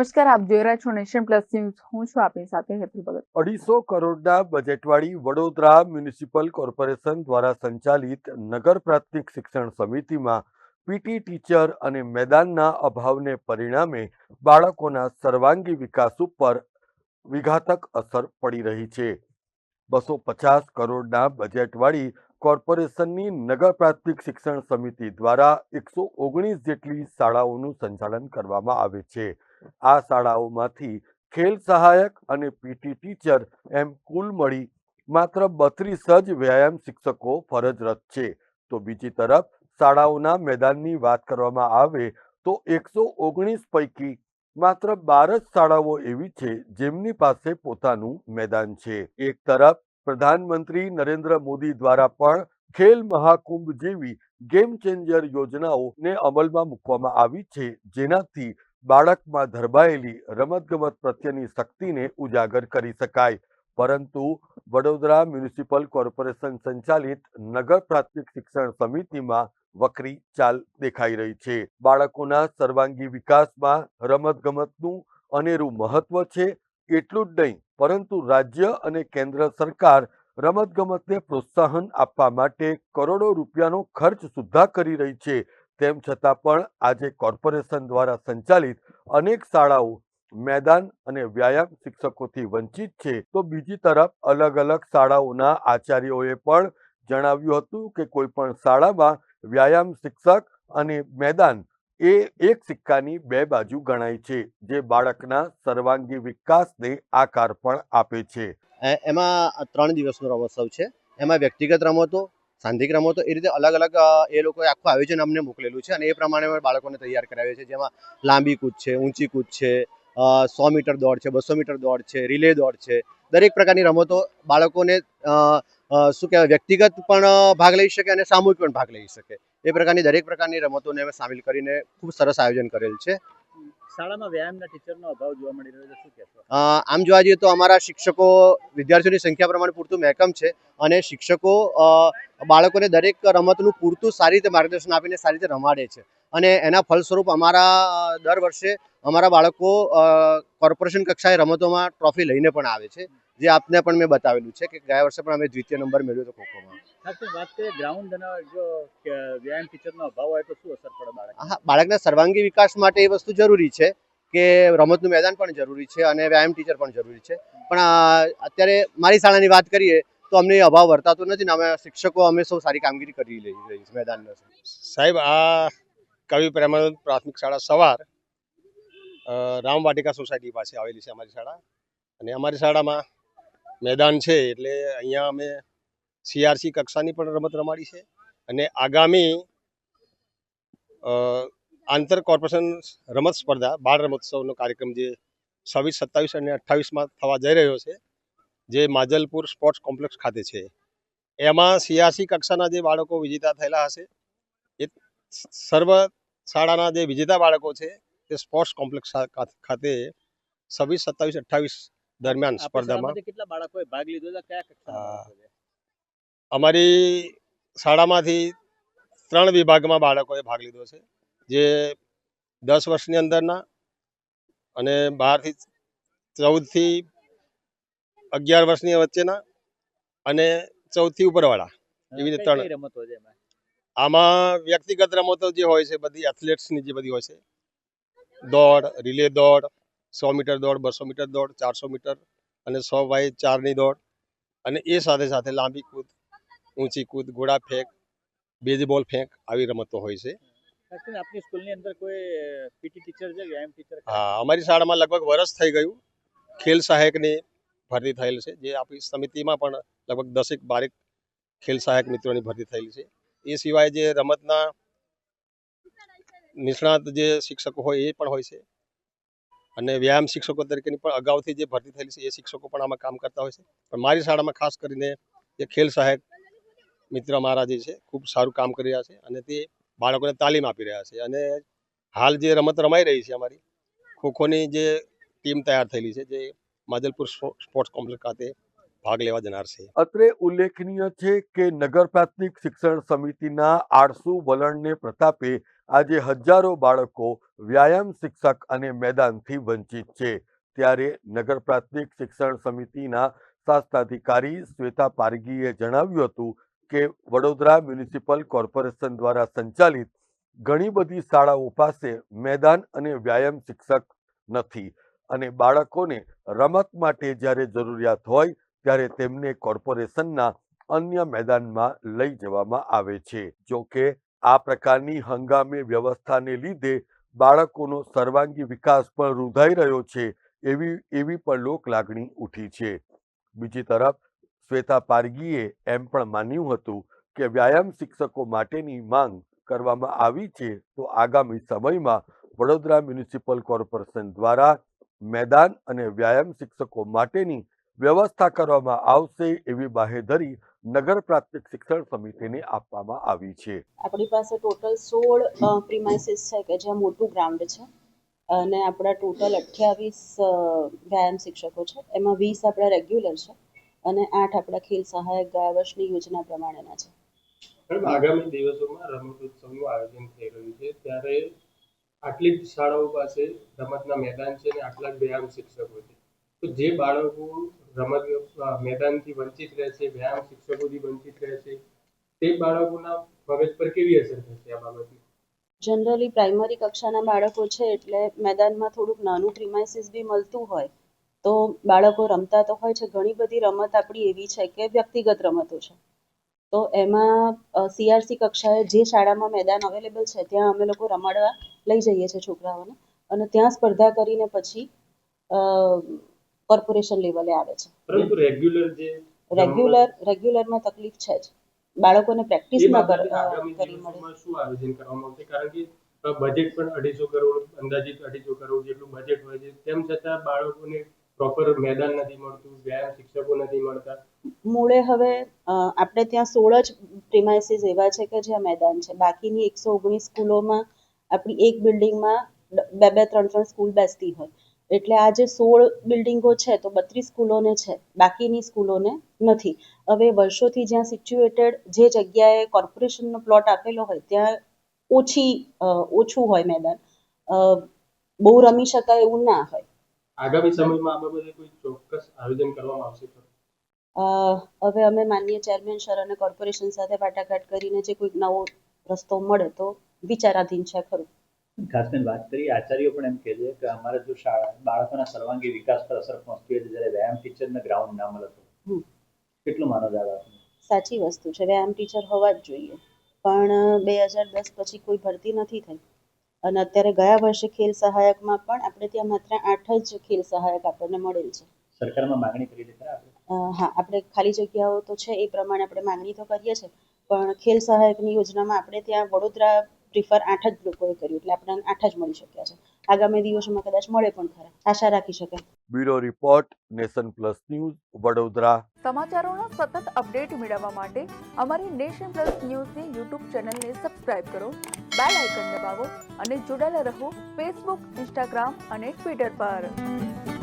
નમસ્કાર, આપ જોઈ રહ્યા છો નેશન પ્લસ ન્યૂઝ. હું છું આપની સાથે હેતલ ભગત. અઢીસો કરોડના બજેટવાળી વડોદરા મ્યુનિસિપલ કોર્પોરેશન દ્વારા સંચાલિત નગર પ્રાથમિક શિક્ષણ સમિતિમાં પીટી ટીચર અને મેદાનના અભાવને પરિણામે બાળકોના સર્વાંગી વિકાસ ઉપર વિઘાતક અસર પડી રહી છે. બસો પચાસ કરોડના બજેટવાળી કોર્પોરેશનની નગર પ્રાથમિક શિક્ષણ સમિતિ દ્વારા એકસો ઓગણીસ જેટલી શાળાઓનું સંચાલન કરવામાં આવે છે. આ શાળાઓમાંથી ખેલ સહાયક અને પીટી ટીચર એમ કુલ મળી માત્ર બત્રીસ જ વ્યાયામ શિક્ષકો ફરજરત છે. તો બીજી તરફ શાળાઓના મેદાનની વાત કરવામાં આવે તો એકસો ઓગણીસ પૈકી માત્ર બાર જ શાળાઓ એવી છે જેમની પાસે પોતાનું મેદાન છે. એક તરફ પ્રધાનમંત્રી નરેન્દ્ર મોદી દ્વારા પણ ખેલ મહાકુંભ જેવી ગેમ ચેન્જર યોજનાઓને અમલમાં મૂકવામાં આવી છે જેનાથી બાળકમાં ધરબાયેલી રમતગમત પ્રત્યેની શક્તિને ઉજાગર કરી શકાય. પરંતુ વડોદરા મ્યુનિસિપલ કોર્પોરેશન સંચાલિત નગર પ્રાથમિક શિક્ષણ સમિતિમાં વકરી ચાલ દેખાઈ રહી છે. બાળકોના સર્વાંગી વિકાસમાં રમતગમતનું અનેરું મહત્વ છે, એટલું જ નહીં, પરંતુ રાજ્ય અને કેન્દ્ર સરકાર રમતગમતને પ્રોત્સાહન આપવા માટે કરોડો રૂપિયાનો ખર્ચ સુદ્ધા કરી રહી છે. તેમ છતાં પણ આજે કોર્પોરેશન દ્વારા સંચાલિત અનેક શાળાઓ મેદાન અને વ્યાયામ શિક્ષકોથી વંચિત છે. તો બીજી તરફ અલગ અલગ શાળાઓના આચાર્યોએ પણ જણાવ્યું હતું કે કોઈ પણ શાળામાં વ્યાયામ શિક્ષક અને મેદાન એ એક સિક્કાની બે બાજુ ગણાય છે, જે બાળકના સર્વાંગી વિકાસને આકાર પણ આપે છે. એમાં ત્રણ દિવસનો રમોત્સવ છે. એમાં વ્યક્તિગત રમતો સાંધિક રમતો એ રીતે અલગ અલગ એ લોકોએ આખું આયોજન અમને મોકલેલું છે અને એ પ્રમાણે બાળકોને તૈયાર કરાવીએ છીએ. જેમાં લાંબી કૂદ છે, ઊંચી કૂદ છે સો મીટર દોડ છે, બસો મીટર દોડ છે, રિલે દોડ છે. દરેક પ્રકારની રમતો બાળકોને શું કહેવાય, વ્યક્તિગત પણ ભાગ લઈ શકે અને સામૂહિક પણ ભાગ લઈ શકે. એ પ્રકારની દરેક પ્રકારની રમતોને અમે સામેલ કરીને ખૂબ સરસ આયોજન કરેલ છે. શાળામાં વ્યાયામના ટીચરનો મળી રહ્યો આમ જોવા જઈએ તો અમારા શિક્ષકો, વિદ્યાર્થીઓની સંખ્યા પ્રમાણે પૂરતું મહેકમ છે અને શિક્ષકો બાળકોને દરેક રમતનું પૂરતું સારી રીતે માર્ગદર્શન આપીને સારી રીતે રમાડે છે. અને એના ફલસ્વરૂપ અમારા, દર વર્ષે અમારા બાળકો કોર્પોરેશન કક્ષાએ રમતોમાં ટ્રોફી લઈને પણ આવે છે. જે આપને પણ મેં બતાવેલું છે કે ગયા વર્ષે પણ અમે દ્વિતીય નંબર મેળવ્યો હતો ખોખોમાં. ખાસ કરીને વાત કરીએ ગ્રાઉન્ડ અને જો વ્યાયામ ટીચરનો અભાવ હોય તો શું અસર પડે બાળક હા બાળકના સર્વાંગી વિકાસ માટે એ વસ્તુ જરૂરી છે કે રમતનું મેદાન પણ જરૂરી છે અને વ્યાયામ ટીચર પણ જરૂરી છે. પણ અત્યારે મારી શાળાની વાત કરીએ તો અમને એ અભાવ વર્તાતો નથી ને અમે શિક્ષકો અમે સૌ સારી કામગીરી કરી લઈ રહી છે મેદાનમાં. સાહેબ આ કવિ પ્રેમાનંદ પ્રાથમિક શાળા સવાર રામ રામવાટિકા સોસાયટી પાસે આવેલી છે અમારી શાળા. અને અમારી શાળામાં મેદાન છે એટલે અહીંયા અમે સીઆરસી કક્ષાની પણ રમત રમાડી છે અને આગામી આંતર કોર્પોરેશન રમત સ્પર્ધા, બાળ રમોત્સવનો કાર્યક્રમ જે છવ્વીસ, સત્તાવીસ અને અઠ્ઠાવીસમાં થવા જઈ રહ્યો છે, જે માજલપુર સ્પોર્ટ્સ કોમ્પ્લેક્સ ખાતે છે. એમાં સીઆરસી કક્ષાના જે બાળકો વિજેતા થયેલા હશે સર્વ શાળાના જે વિજેતા બાળકો છે, તે સ્પોર્ટ્સ કોમ્પ્લેક્સ ખાતે છવ્વીસ, સત્તાવીસ, અઠ્ઠાવીસ દરમિયાન સ્પર્ધામાં. કેટલા બાળકોએ ભાગ લીધો કયા? અમારી શાળામાંથી ત્રણ વિભાગમાં બાળકોએ ભાગ લીધો છે. જે દસ વર્ષની અંદરના અને બારથી ચૌદથી અગિયાર વર્ષની વચ્ચેના અને ચૌદથી ઉપરવાળા. એવી રીતે ત્રણ. રમતો છે આમાં વ્યક્તિગત રમતો જે હોય છે બધી એથ્લેટ્સની જે બધી હોય છે. દોડ રિલે દોડ સો મીટર દોડ બસો મીટર દોડ ચારસો મીટર અને સો બાય ચારની દોડ અને એ સાથે સાથે લાંબી કૂદ ઊંચી કૂદ ગોળા ફેંક બેઝબોલ ફેંક આવી રમતો હોય છે. આપની સ્કૂલની અંદર કોઈ પીટી ટીચર છે વ્યાયામ ટીચર? હા અમારી શાળામાં લગભગ વરસ થઈ ગયું. ખેલ સહાયકની ભરતી થયેલ છે. જે આપણી સમિતિમાં પણ લગભગ દસેક બારેક ખેલ સહાયક મિત્રોની ભરતી થયેલી છે. એ સિવાય જે રમતના નિષ્ણાત જે શિક્ષકો હોય એ પણ હોય છે. અને વ્યાયામ શિક્ષકો તરીકેની પણ અગાઉથી જે ભરતી થયેલી છે, એ શિક્ષકો પણ આમાં કામ કરતા હોય છે. પણ મારી શાળામાં ખાસ કરીને જે ખેલ સહાયક મિત્ર મારા જે છે, ખૂબ સારું કામ કરી રહ્યા છે અને તે બાળકોને તાલીમ આપી રહ્યા છે. અને હાલ જે રમત રમાઈ રહી છે અમારી, ખોખોની જે ટીમ તૈયાર થયેલી છે, જે માધલપુર સ્પોર્ટ્સ કોમ્પ્લેક્સ ખાતે ભાગ લેવા જનાર છે. અત્રે ઉલ્લેખનીય છે કે નગર પ્રાથમિક શિક્ષણ સમિતિના આળસુ વલણને પ્રતાપે આજે હજારો બાળકો વ્યાયામ શિક્ષક અને મેદાનથી વંચિત છે. ત્યારે નગર પ્રાથમિક શિક્ષણ સમિતિના શાસ્તાધિકારી શ્વેતા પારગીએ જણાવ્યું હતું કે વડોદરા મ્યુનિસિપલ કોર્પોરેશન દ્વારા સંચાલિત ઘણી બધી શાળાઓ પાસે મેદાન અને વ્યાયામ શિક્ષક નથી અને બાળકોને રમત માટે જ્યારે જરૂરિયાત હોય ત્યારે તેમને કોર્પોરેશનના અન્ય મેદાનમાં લઈ જવામાં આવે છે. જો કે આ પ્રકારની હંગામી વ્યવસ્થાને લીધે બાળકોનો સર્વાંગી વિકાસ પણ રૂધાઈ રહ્યો છે, એવી એવી પણ લોક લાગણી ઉઠી છે. બીજી તરફ, શ્વેતા પારગીએ એમ પણ માન્યું હતું કે વ્યાયામ શિક્ષકો માટેની માંગ કરવામાં આવી છે, તો આગામી સમયમાં વડોદરા મ્યુનિસિપલ કોર્પોરેશન દ્વારા મેદાન અને વ્યાયામ શિક્ષકો માટેની વ્યવસ્થા કરવામાં આવશે એવી બાહેધરી નગર પ્રાથમિક શિક્ષણ સમિતિને આપવામાં આવી છે. આપણી પાસે ટોટલ સોળ પ્રિમાઇસીસ છે કે જ્યાં મોટું ગ્રાઉન્ડ છે. અને આપણા ટોટલ અઠ્યાવીસ વ્યાયામ શિક્ષકો છે. એમાં વીસ આપણા રેગ્યુલર છે અને આઠ આપણા ખેલ સહાયક ગયા વર્ષની યોજના પ્રમાણેના છે. આગામી દિવસોમાં રમતોત્સવનું આયોજન થઈ રહ્યું છે. ત્યારે આટલી જ શાળાઓ પાસે રમતના મેદાન છે અને આટલા જ વ્યાયામ શિક્ષકો છે. તો જે બાળકો રમત મેદાનથી વંચિત રહેશે વ્યાયામ શિક્ષકોથી વંચિત રહેશે તે બાળકોના મગજ પર કેવી અસર થશે આ બાબતની? જનરલી પ્રાઇમરી કક્ષાના બાળકો છે એટલે મેદાનમાં થોડુંક નાનું પ્રિમાઇસીસ બી મળતું હોય, તો બાળકો રમતા તો હોય છે. ઘણી બધી રમત આપણી એવી છે કે વ્યક્તિગત રમતો છે. તો એમાં સીઆરસી કક્ષાએ જે શાળામાં મેદાન અવેલેબલ છે, ત્યાં અમે લોકો રમાડવા લઈ જઈએ છીએ છોકરાઓને. અને ત્યાં સ્પર્ધા કરીને પછી કોર્પોરેશન લેવલે આવે છે. પરંતુ રેગ્યુલર જે રેગ્યુલર રેગ્યુલરમાં તકલીફ છે જ. બાળકોને પ્રેક્ટિસ એ ન કર મળે. શું આયોજન કરવામાં આવશે કારણ કે બજેટ પણ અઢીસો કરોડ અંદાજિત અઢીસો કરોડ જેટલું બજેટ હોય છે. તેમ છતાં બાળકોને પ્રોપર મેદાન નથી મળતું વ્યાયામ શિક્ષકો નથી મળતા. મૂળે હવે આપણે ત્યાં સોળ જ પ્રિમાઇસીસ એવા છે કે જ્યાં મેદાન છે. બાકીની એકસો ઓગણીસ સ્કૂલોમાં આપણી એક બિલ્ડિંગમાં બે બે ત્રણ ત્રણ સ્કૂલ બેસતી હોય. એટલે આ જે સોળ બિલ્ડિંગો છે તો બત્રીસ સ્કૂલોને છે બાકીની સ્કૂલોને નથી. હવે વર્ષોથી જ્યાં સિચ્યુએટેડ જે જગ્યાએ કોર્પોરેશનનો પ્લોટ આપેલો હોય ત્યાં ઓછી ઓછું હોય મેદાન. બહુ રમી શકાય એવું ના હોય. આગામી સમયમાં આ બાબતે કોઈ ચોક્કસ આયોજન કરવામાં આવશે અ, હવે અમે માનનીય ચેરમેન સર અને કોર્પોરેશન સાથે વાટાઘાટ કરીને જે કોઈક નવો રસ્તો મળે તો વિચારાધીન છે ખરું. ખાસ કરીને વાત કરીએ આચાર્યો પણ એમ કહે છે કે અમારે જો શાળા બાળકોના સર્વાંગી વિકાસ પર અસર પહોંચતી હોય જ્યારે વ્યાયામ ટીચરને ગ્રાઉન્ડ ના મળે તો. હમ. કેટલું માનો દાદા સાચી વસ્તુ છે વ્યાયામ ટીચર હોવા જ જોઈએ. પણ બે હજાર દસ પછી કોઈ ભરતી નથી થઈ. અને અત્યારે ગયા વર્ષે ખેલ સહાયકમાં પણ આપણે ત્યાં માત્ર આઠ જ ખેલ સહાયક આપણને મળેલ છે. સરકારમાં માંગણી કરી આપણે? હા આપણે ખાલી જગ્યાઓ તો છે એ પ્રમાણે આપણે માંગણી તો કરીએ છીએ. પણ ખેલ સહાયકની યોજનામાં આપણે ત્યાં વડોદરા પ્રિફર આઠ જ લોકોએ કર્યું એટલે આપણને આઠ જ મળી શક્યા છે. આગામી દિવસોમાં કદાચ મળે પણ ખરા. આશા રાખી શકાય. Bureau report Nation Plus News Vadodara. સમાચારોનો સતત અપડેટ મેળવવા માટે અમારી નેશન પ્લસ ન્યૂઝની યુટ્યુબ ચેનલને સબસ્ક્રાઇબ કરો બેલ આઇકન દબાવો અને જોડાયેલા રહો ફેસબુક ઇન્સ્ટાગ્રામ અને ટ્વિટર પર.